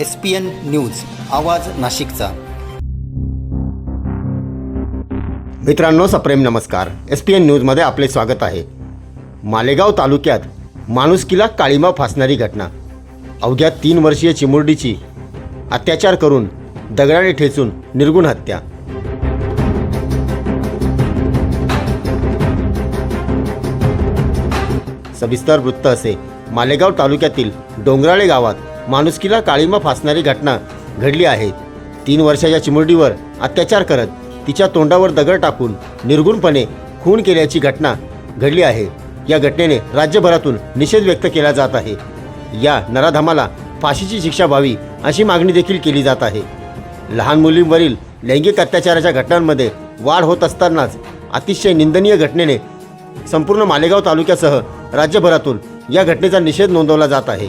S P N news आवाज नाशिकचा. मित्रांनो सप्रेम नमस्कार. एस पी एन न्यूजमध्ये आपले स्वागत आहे. मालेगाव तालुक्यात माणुसकीला काळीमा फासणारी घटना. अवघ्या तीन वर्षीय चिमुरडीची अत्याचार करून दगडाने ठेचून निर्गुण हत्या. सविस्तर वृत्त असे. मालेगाव तालुक्यातील डोंगराळे गावात माणुसकीला काळीमा फासणारी घटना घडली आहे. तीन वर्षाच्या चिमुरडीवर अत्याचार करत तिच्या तोंडावर दगड टाकून निर्गुणपणे खून केल्याची घटना घडली आहे. या घटनेने राज्यभरातून निषेध व्यक्त केला जात आहे. या नराधमाला फाशीची शिक्षा व्हावी अशी मागणी देखील केली जात आहे. लहान मुलींवरील लैंगिक अत्याचाराच्या घटनांमध्ये वाढ होत असतानाच अतिशय निंदनीय घटनेने संपूर्ण मालेगाव तालुक्यासह राज्यभरातून या घटनेचा निषेध नोंदवला जात आहे.